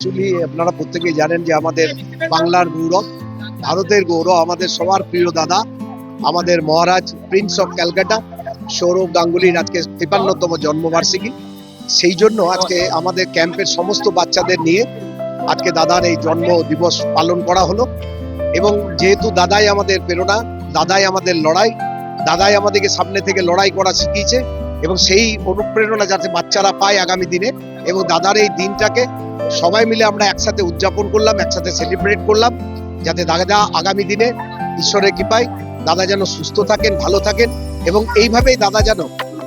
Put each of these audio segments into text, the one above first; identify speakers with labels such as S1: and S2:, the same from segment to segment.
S1: Actually আপনারা প্রত্যেকেই জানেন যে আমাদের বাংলার গৌরব, ভারতের গৌরব, আমাদের সবার প্রিয় দাদা, আমাদের মহারাজ প্রিন্স অফ ক্যালকাটা সৌরভ গাঙ্গুলির আজকে তিপান্নতম জন্মবার্ষিকী। সেই জন্য আজকে আমাদের ক্যাম্পের সমস্ত বাচ্চাদের নিয়ে আজকে দাদার এই জন্ম দিবস পালন করা হলো। এবং যেহেতু দাদাই আমাদের প্রেরণা, দাদাই আমাদের লড়াই, দাদাই আমাদেরকে সামনে থেকে লড়াই করা শিখিয়েছে এবং সেই অনুপ্রেরণা যাতে বাচ্চারা পায় আগামী দিনে এবং দাদার এই দিনটাকে সবাই মিলে আমরা একসাথে উদযাপন করলাম, একসাথে সেলিব্রেট করলাম, যাতে দাদা আগামী দিনে ঈশ্বরের কৃপায় দাদা যেন সুস্থ থাকেন, ভালো থাকেন এবং এইভাবেই দাদা যেন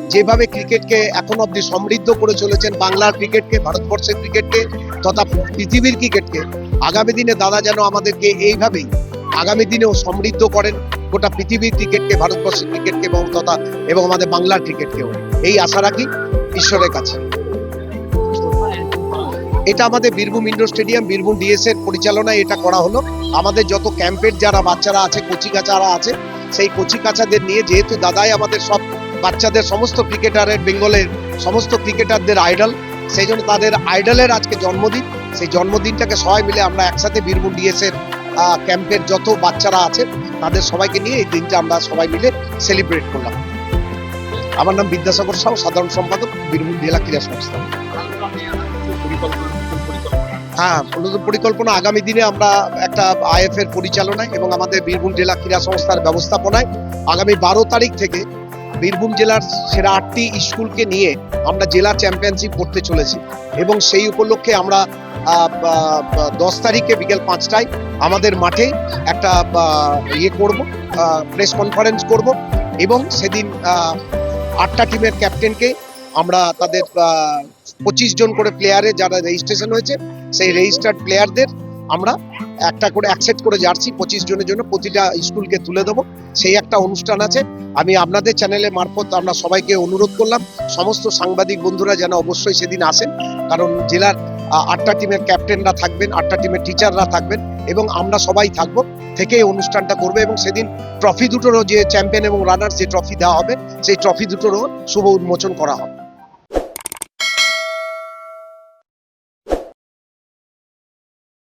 S1: যেভাবে ক্রিকেটকে এখন অব্দি সমৃদ্ধ করে চলেছেন, বাংলার ক্রিকেটকে, ভারতবর্ষের ক্রিকেটকে তথা পৃথিবীর ক্রিকেটকে, আগামী দিনে দাদা যেন আমাদেরকে এইভাবেই আগামী দিনেও সমৃদ্ধ করেন। গোটা পৃথিবীর ক্রিকেটকে, ভারতবর্ষের ক্রিকেটকে এবং তথা এবং আমাদের বাংলার ক্রিকেটকেও। এই আশা রাখি ঈশ্বরের কাছে। এটা আমাদের Birbhum indoor stadium, Birbhum DS এর পরিচালনায় এটা করা হলো। আমাদের যত ক্যাম্পের যারা বাচ্চারা আছে কচি কাচারা আছে, সেই কচি কাচাদের নিয়ে যেহেতু দাদাই আমাদের সব বাচ্চাদের সমস্ত ক্রিকেটারের, বেঙ্গলের সমস্ত ক্রিকেটারদের আইডল, সেই জন্য তাদের আইডলের আজকে জন্মদিন। সেই জন্মদিনটাকে সবাই মিলে আমরা একসাথে বীরভূম ডিএস এর ক্যাম্পের যত বাচ্চারা আছে তাদের সবাইকে নিয়ে এই দিনটা আমরা সবাই মিলে সেলিব্রেট করলাম। আমার নাম বিদ্যাসাগর সাউ, সাধারণ সম্পাদক, বীরভূম জেলা ক্রীড়া সংস্থা। হ্যাঁ পরিকল্পনা আগামী দিনে আমরা একটা আইএফ এর পরিচালনায় এবং আমাদের বীরভূম জেলা ক্রীড়া সংস্থার ব্যবস্থাপনায় আগামী বারো তারিখ থেকে বীরভূম জেলার সেরা আটটি স্কুলকে নিয়ে আমরা জেলা চ্যাম্পিয়নশিপ করতে চলেছি। এবং সেই উপলক্ষে আমরা দশ তারিখে বিকেল পাঁচটায় আমাদের মাঠে একটা ইয়ে করব প্রেস কনফারেন্স করব এবং সেদিন আটটা টিমের ক্যাপ্টেনকে আমরা তাদের পঁচিশ জন করে প্লেয়ারে যারা রেজিস্ট্রেশন হয়েছে, সেই রেজিস্টার্ড প্লেয়ারদের আমরা একটা করে অ্যাকসেপ্ট করে জার্সি পঁচিশ জনের জন্য প্রতিটা স্কুলকে তুলে দেবো। সেই একটা অনুষ্ঠান আছে। আমি আপনাদের চ্যানেলে মারফত আমরা সবাইকে অনুরোধ করলাম, সমস্ত সাংবাদিক বন্ধুরা যেন অবশ্যই সেদিন আসেন, কারণ জেলার আটটা টিমের ক্যাপ্টেনরা থাকবেন, আটটা টিমের টিচাররা থাকবেন এবং আমরা সবাই থাকব, থেকে অনুষ্ঠানটা করবে এবং সেদিন ট্রফি দুটোরও যে চ্যাম্পিয়ন এবং রানার যে ট্রফি দেওয়া হবে, সেই ট্রফি দুটোরও শুভ উন্মোচন করা হবে।